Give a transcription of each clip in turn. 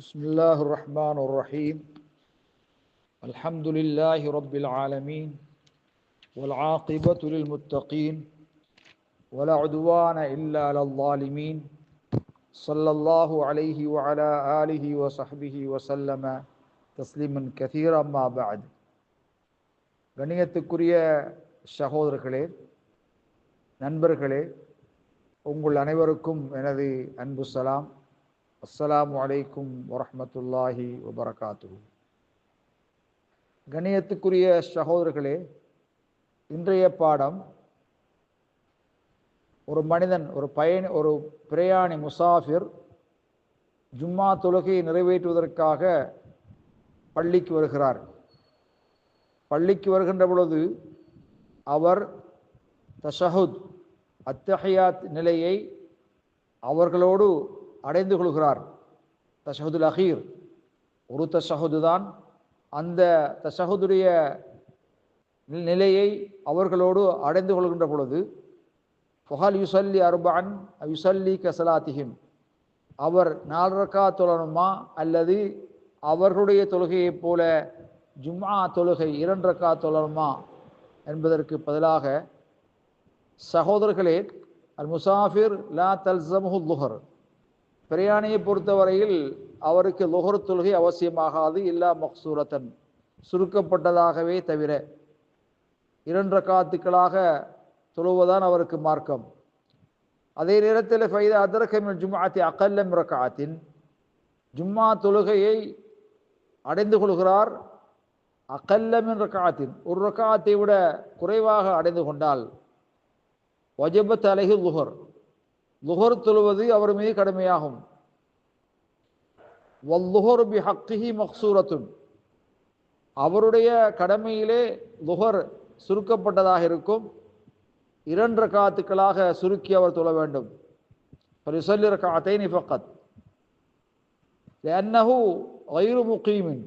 بسم الله الرحمن الرحيم الحمد لله رب العالمين والعاقبة للمتقين ولا عدوان إلا على الظالمين صلى الله عليه وعلى آله وصحبه وسلم تسليما كثيرا ما بعد கண்ணியத்துக்குரிய சகோதரர்களே நண்பர்களே உங்கள் அனைவருக்கும் எனது அன்பு சலாம் அஸ்லாம் அலைக்கும் வரமத்துல்லாஹி வபரகாத்து கணியத்துக்குரிய சகோதரர்களே இன்றைய பாடம் ஒரு மனிதன் ஒரு பயணி ஒரு பிரயாணி முசாஃபிர் ஜும்மா தொழுகையை நிறைவேற்றுவதற்காக பள்ளிக்கு வருகிறார். பள்ளிக்கு வருகின்ற பொழுது அவர் தஷஹுத் அத்தஹியாத் நிலையை அவர்களோடு அடைந்து கொள்கிறார். தசஹதுல் அஹீர் ஒரு தசஹது தான். அந்த தசஹதுடைய நிலையை அவர்களோடு அடைந்து கொள்கின்ற பொழுது ஃபஹல் யுசல்லி அர்பான் யுசல்லி கசலாத்திஹிம் அவர் நாலரக்கா தொழணுமா? அல்லது அவர்களுடைய தொழுகையைப் போல ஜும்மா தொழுகை இரண்டரக்கா தொழணுமா? என்பதற்கு பதிலாக சகோதரர்களே அல் முசாஃபிர் லா தல்சமுஹு லுஹர் பிரயாணியை பொறுத்தவரையில் அவருக்கு லுகர் தொழுகை அவசியமாகாது இல்லா மக்சூரத்தன். சுருக்கப்பட்டதாகவே தவிர இரண்டு காத்துக்களாக தொழுவதான் அவருக்கு மார்க்கம். அதே நேரத்தில் ஃபைத அதரகமின் ஜும்மாத்தி அகல்லம் ரக்காத்தின். ஜும்மா தொழுகையை அடைந்து கொள்கிறார் அகல்லமின் ரக்காத்தின். ஒரு ரக்காத்தை விட குறைவாக அடைந்து கொண்டால் வஜபத் அலஹி லுகர் லுகர் தொழுவது அவர் மீது கடமையாகும். வல்லுகர் பி ஹக்கிஹி மக்சூரத்துன். அவருடைய கடமையிலே லுகர் சுருக்கப்பட்டதாக இருக்கும். இரண்டு காத்துக்களாக சுருக்கி அவர் தொழ வேண்டும். பரிசல்லி ரக்காத்தைன் ஃபக்கத். லன்னஹு வயிறு முகீமின்.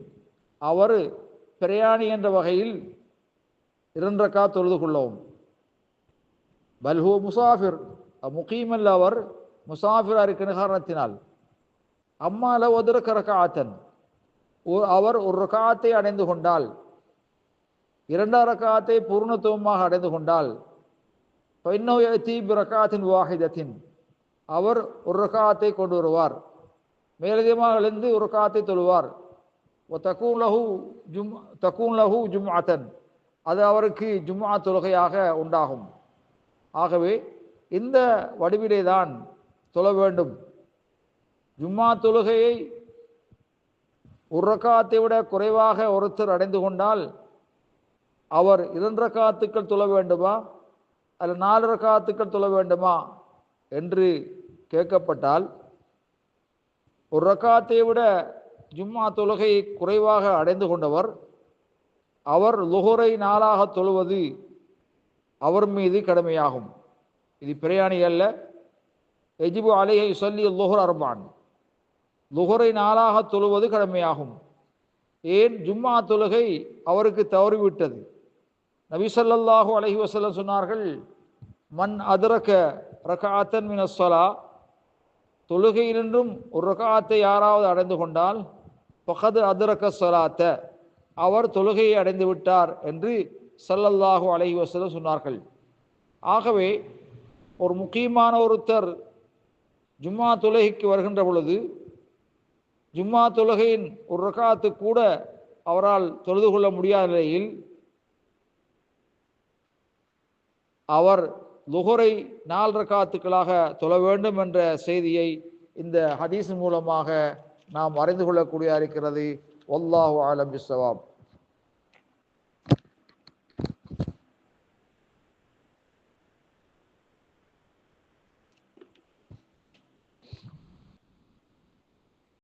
அவர் பிரயாணி என்ற வகையில் இரண்டு ரக்கா தொழுது கொள்ளவும். பல்ஹூ முசாஃபிர். முகீமல்ல அவர் முசாஃபிர் இருக்கிற காரணத்தினால். அம்மால ஒரு ரக்காத்தன். அவர் ஒரு ரக்காத்தை அடைந்து கொண்டால். இரண்டாம் ரக்காத்தை பூர்ணத்துவமாக அடைந்து கொண்டால். ரக்காத்தின் வாஹிதத்தின். அவர் ஒரு ரக்காத்தை கொண்டு வருவார். மேலதிகமாக எழுந்து ஒரு ரக்காத்தை தொழுவார். தக்கூன் லஹு ஜும் தக்கூன் லஹு ஜும் அது அவருக்கு ஜும்ஆ தொழுகையாக உண்டாகும். ஆகவே இந்த வடிவிலே தான் தொழ வேண்டும். ஜும்மா தொழுகையை உறக்காத்தை விட குறைவாக ஒருத்தர் அடைந்து கொண்டால் அவர் இரண்டு காத்துக்கள் தொழ வேண்டுமா? அல்ல நாலு ரக்காத்துக்கள் தொழ வேண்டுமா? என்று கேட்கப்பட்டால் ஒரு ரக்காத்தை விட ஜும்மா தொழுகையை குறைவாக அடைந்து கொண்டவர் அவர் லுகுரை நாளாக தொழுவது அவர் மீது கடமையாகும். இது பிரயாணி அல்ல. எஜிபு அலையை சொல்லி லுஹர் அர்பான். லுஹரை நாளாக தொழுவது கடமையாகும். ஏன்? ஜும்மா தொழுகை அவருக்கு தவறிவிட்டது. நபிசல்லாஹு அலஹி வசல்லம் சொன்னார்கள் மண் அதிரக்க ரகாத்தன் மினஸ்வலா தொழுகையினின்றும் ஒரு ரகாத்தை யாராவது அடைந்து கொண்டால் பகது அதிரக்க சொலாத்த அவர் தொழுகையை அடைந்து விட்டார் என்று சல்லல்லாஹு அலஹி வசலம் சொன்னார்கள். ஆகவே ஒரு முக்கியமான ஒருத்தர் ஜும்மா தொலகைக்கு வருகின்ற பொழுது ஜும்மா தொலகையின் ஒரு ரகாத்து கூட அவரால் தொழுது கொள்ள முடியாத நிலையில் அவர் லுகரை நால் ரக்காத்துக்களாக தொழ வேண்டும் என்ற செய்தியை இந்த ஹதீஸ் மூலமாக நாம் அறிந்து கொள்ளக்கூடிய இருக்கிறது. ஒல்லாஹு ஆலம் பிஸ்வாப்